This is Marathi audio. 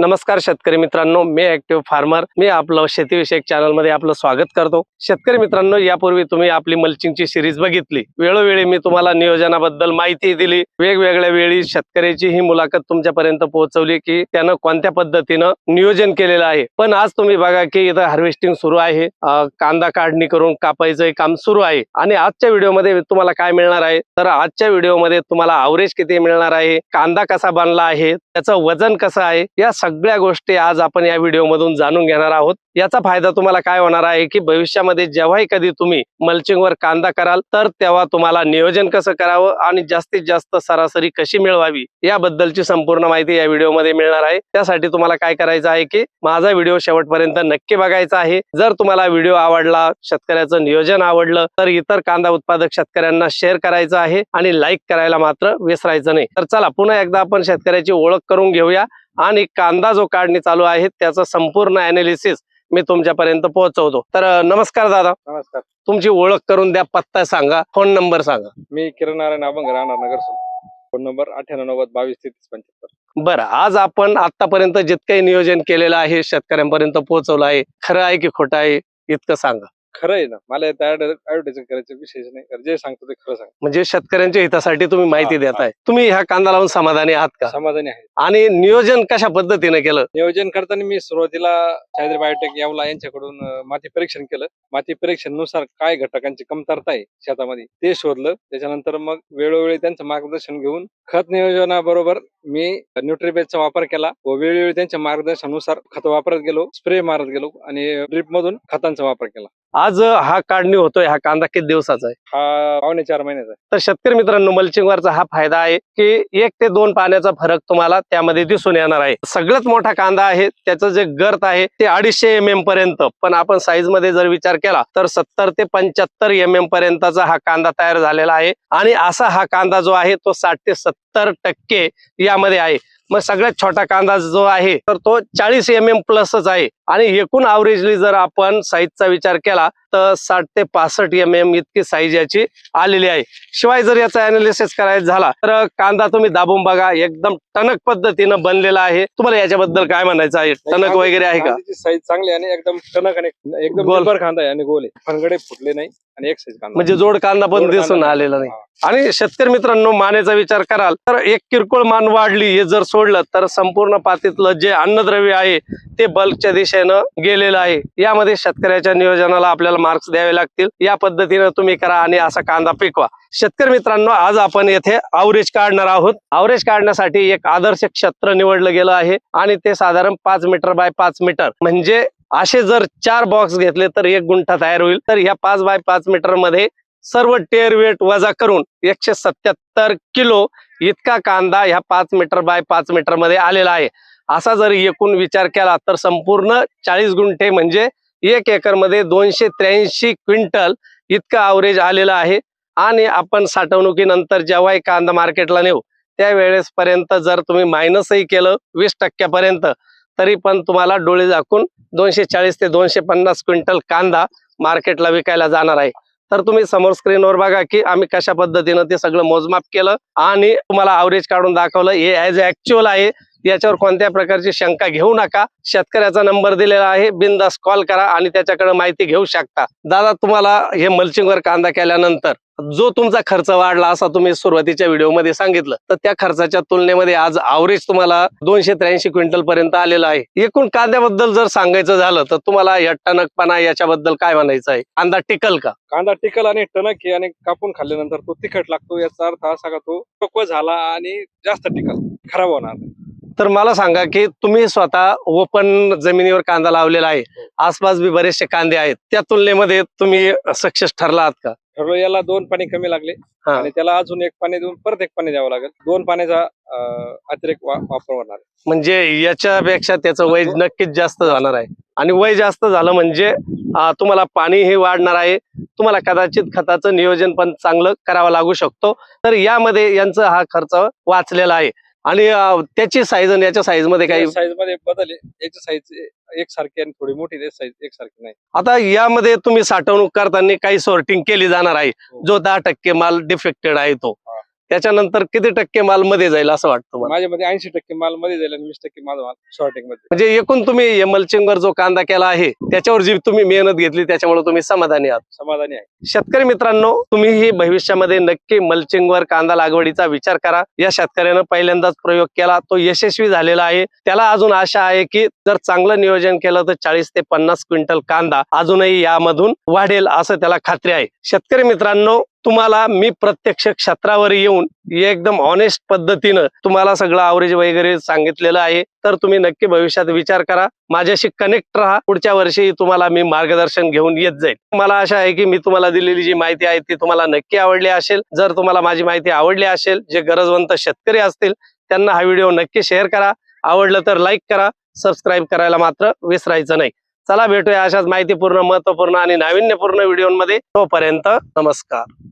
नमस्कार शेतकरी मित्रांनो मी ऍक्टिव्ह फार्मर मी आपलं शेतीविषयक चॅनलमध्ये आपलं स्वागत करतो. शेतकरी मित्रांनो यापूर्वी तुम्ही आपली मल्चिंगची सिरीज बघितली. वेळोवेळी मी तुम्हाला नियोजनाबद्दल माहिती दिली. वेगवेगळ्या वेळी शेतकऱ्याची ही मुलाखत तुमच्यापर्यंत पोहोचवली की त्यानं कोणत्या पद्धतीनं नियोजन केलेलं आहे. पण आज तुम्ही बघा की इथं हार्वेस्टिंग सुरू आहे. कांदा काढणी करून कापायचं काम सुरू आहे. आणि आजच्या व्हिडिओमध्ये तुम्हाला काय मिळणार आहे? तर आजच्या व्हिडिओमध्ये तुम्हाला आवरेज किती मिळणार आहे? कांदा कसा बनला आहे? त्याचं वजन कसं आहे? या सगळ्या गोष्टी आज आपण या व्हिडिओमधून जाणून घेणार आहोत. याचा फायदा तुम्हाला काय होणार आहे की भविष्यामध्ये जेव्हाही कधी तुम्ही मल्चिंगवर कांदा कराल तर तेव्हा तुम्हाला नियोजन कसं करावं आणि जास्तीत जास्त सरासरी कशी मिळवावी याबद्दलची संपूर्ण माहिती या व्हिडिओमध्ये मिळणार आहे. त्यासाठी तुम्हाला काय करायचं आहे की माझा व्हिडिओ शेवटपर्यंत नक्की बघायचा आहे. जर तुम्हाला व्हिडिओ आवडला शेतकऱ्याचं नियोजन आवडलं तर इतर कांदा उत्पादक शेतकऱ्यांना शेअर करायचं आहे आणि लाईक करायला मात्र विसरायचं नाही. तर चला पुन्हा एकदा आपण शेतकऱ्याची ओळख करून घेऊया. आणि कांदा जो काढणी चालू आहे. त्याचं संपूर्ण अनालिसिस मी तुमच्यापर्यंत पोहोचवतो. तर नमस्कार दादा. नमस्कार. तुमची ओळख करून द्या पत्ता सांगा फोन नंबर सांगा. मी किरण नारायण अभंग राहणार नगर फोन नंबर अठ्ठ्याण्णव नव्वद बावीस तेहतीस पंच्याहत्तर. बरं आज आपण आतापर्यंत जितकंही नियोजन केलेलं आहे शेतकऱ्यांपर्यंत पोहोचवलं आहे खरं आहे की खोटं आहे इतकं सांगा. खरं आहे ना. मला ऍडव्हर्टायझिंग करायचं विशेष नाही. जे सांगतो ते खरं सांग म्हणजे शेतकऱ्यांच्या हितासाठी तुम्ही माहिती हा, देताय. तुम्ही ह्या कांदा लावून समाधानी आहात का? समाधानी आहे. आणि नियोजन कशा पद्धतीने केलं? नियोजन करताना मी सुरुवातीला सायद्री बायोटेक यावला यांच्याकडून अं, माती परीक्षण केलं. माती परीक्षणानुसार काय घटकांची कमतरता आहे शेतामध्ये ते शोधलं. त्याच्यानंतर मग वेळोवेळी त्यांचं मार्गदर्शन घेऊन खत नियोजनाबरोबर मी न्यूट्रीबेसचा वापर केला व वेळोवेळी त्यांच्या मार्गदर्शनानुसार खत वापरत गेलो स्प्रे मारत गेलो आणि ड्रिप मधून खतांचा वापर केला. आज हा काढणी होतोय हा कांदा किती दिवसाचा आहे? हा पावणे चार महिन्याचा आहे. तर शेतकरी मित्रांनो मल्चिंगवरचा हा फायदा आहे की एक ते दोन पाण्याचा फरक तुम्हाला त्यामध्ये दिसून येणार आहे. सगळ्यात मोठा कांदा आहे त्याचं जे गर्थ आहे ते अडीचशे एम एम पर्यंत. पण आपण साईजमध्ये जर विचार केला तर सत्तर ते पंच्याहत्तर एम एम पर्यंतचा हा कांदा तयार झालेला आहे. आणि असा हा कांदा जो आहे तो साठ ते सत्तर टक्के यामध्ये आहे. मग सगळ्यात छोटा कांदा जो आहे तर तो चाळीस एम एम प्लसच आहे. आणि एकूण आवरेजली जर आपण साईजचा विचार केला साठ ते पासष्ट एम एम इतकी साईज याची आलेली आहे. शिवाय जर याचा अनालिसिस करायचा झाला तर कांदा तुम्ही दाबून बघा एकदम टणक पद्धतीनं बनलेला आहे. तुम्हाला याच्याबद्दल काय म्हणायचं आहे? टणक वगैरे आहे का? साईज चांगली आणि एकदम टणक आणि एकदम गोल. निबर कांदा आहे आणि गोल आहे. फनगडे फुटले नाही आणि एक साईज कांदा म्हणजे जोड कांदा पण दिसून. आलेला नाही. आणि शेतकरी मित्रांनो मानेचा विचार कराल तर एक किरकोळ मान वाढली हे जर सोडलं तर संपूर्ण पातीतलं जे अन्नद्रव्य आहे ते बल्कच्या दिशेनं गेलेलं आहे. यामध्ये शेतकऱ्याच्या नियोजनाला आपल्याला मार्क्स द्यावे लागतील. या पद्धतीनं तुम्ही करा आणि असा कांदा पिकवा. शेतकरी मित्रांनो आज आपण येथे आवरेज काढणार आहोत. आवरेज काढण्यासाठी एक आदर्श क्षेत्र निवडलं गेलं आहे आणि ते साधारण पाच मीटर बाय पाच मीटर. म्हणजे असे जर चार बॉक्स घेतले तर एक गुंठा तयार होईल. तर ह्या पाच बाय पाच मीटरमध्ये सर्व टेअर वेट वजा करून एकशे सत्याहत्तर किलो इतका कांदा ह्या पाच मीटर बाय पाच मीटरमध्ये आलेला आहे. असा जर एकूण विचार केला तर संपूर्ण चाळीस गुंठे म्हणजे एक एकरमध्ये दोनशे त्र्याऐंशी क्विंटल इतकं अवरेज आलेलं आहे. आणि आपण साठवणुकीनंतर जेव्हाही कांदा मार्केटला नेऊ त्यावेळेस पर्यंत जर तुम्ही मायनसही केलं वीस टक्क्यापर्यंत तरी पण तुम्हाला डोळे झाकून दोनशे चाळीस ते दोनशे पन्नास क्विंटल कांदा मार्केटला विकायला जाणार आहे. तर तुम्ही समोर स्क्रीनवर बघा की आम्ही कशा पद्धतीनं ते सगळं मोजमाप केलं आणि तुम्हाला अवरेज काढून दाखवलं. हे ॲज ऍक्च्युअल आहे. याच्यावर कोणत्या प्रकारची शंका घेऊ नका. शेतकऱ्याचा नंबर दिलेला आहे. बिनदास कॉल करा आणि त्याच्याकडे माहिती घेऊ शकता. दादा तुम्हाला हे मल्चिंगवर कांदा केल्यानंतर जो तुमचा खर्च वाढला असा तुम्ही सुरुवातीच्या व्हिडिओमध्ये सांगितलं तर त्या खर्चाच्या तुलनेमध्ये आज अवरेज तुम्हाला दोनशे त्र्याऐंशी क्विंटल पर्यंत आलेलं आहे. एकूण कांद्याबद्दल जर सांगायचं झालं तर तुम्हाला या टणकपणा याच्याबद्दल काय म्हणायचं आहे? कांदा टिकल का? कांदा टिकल आणि टणक आहे आणि कापून खाल्ल्यानंतर तो तिखट लागतो याचा अर्थ असा का तो पक्व झाला आणि जास्त टिकल खराब होणार तर मला सांगा की तुम्ही स्वतः ओपन जमिनीवर कांदा लावलेला आहे. आसपास बी बरेचसे कांदे आहेत. त्या तुलनेमध्ये तुम्ही सक्सेस ठरला आहात का? ठरलो याला दोन पाणी कमी लागले. हा. आणि त्याला अजून एक पाणी देऊन परत एक पाणी द्यावं लागेल. दोन पाण्याचा अं, अतिरेक वा- वापर होणार आहे. म्हणजे याच्यापेक्षा त्याचं वय नक्कीच जास्त जाणार आहे. आणि वय जास्त झालं म्हणजे अं, तुम्हाला पाणीही वाढणार आहे. तुम्हाला कदाचित खताचं नियोजन पण चांगलं करावं लागू शकतो. तर यामध्ये यांचा हा खर्च वाचलेला आहे. आणि अं, त्याची साईज आणि याच्या साईजमध्ये काही साईजमध्ये बदल आहे. याची साईज एक सारखी आणि थोडी मोठी साईज एक सारखी नाही. आता यामध्ये तुम्ही साठवणूक करताना काही सॉर्टिंग केली जाणार आहे. जो दहा टक्के माल डिफेक्टेड आहे तो. हा. त्याच्यानंतर किती टक्के माल मध्ये जाईल असं वाटतं माझ्या मध्ये ऐंशी टक्के माल मध्ये जाईल आणि वीस टक्के माझा माल शॉर्टिंगमध्ये म्हणजे एकूण तुम्ही मल्चिंगवर जो कांदा केला आहे त्याच्यावर जी तुम्ही मेहनत घेतली त्याच्यामुळे तुम्ही समाधानी आहात. समाधानी आहे. शेतकरी मित्रांनो तुम्हीही भविष्यामध्ये नक्की मल्चिंगवर कांदा लागवडीचा विचार करा. या शेतकऱ्यानं पहिल्यांदाच प्रयोग केला. तो यशस्वी झालेला आहे. त्याला अजून आशा आहे की जर चांगलं नियोजन केलं तर चाळीस ते पन्नास क्विंटल कांदा अजूनही यामधून वाढेल असं त्याला खात्री आहे. शेतकरी मित्रांनो तुम्हाला मी प्रत्यक्ष क्षेत्रावर येऊन एकदम ऑनेस्ट पद्धतीनं तुम्हाला सगळं आवरेज वगैरे सांगितलेलं आहे. तर तुम्ही नक्की भविष्यात विचार करा. माझ्याशी कनेक्ट राहा. पुढच्या वर्षी तुम्हाला मी मार्गदर्शन घेऊन येत जाईल. मला आशा आहे की मी तुम्हाला दिलेली जी माहिती आहे ती तुम्हाला नक्की आवडली असेल. जर तुम्हाला माझी माहिती आवडली असेल जे गरजवंत शेतकरी असतील त्यांना हा व्हिडिओ नक्की शेअर करा. आवडलं तर लाईक करा. सबस्क्राईब करायला मात्र विसरायचं नाही. चला भेटूया अशाच माहितीपूर्ण महत्त्वपूर्ण आणि नाविन्यपूर्ण व्हिडिओमध्ये. तोपर्यंत नमस्कार.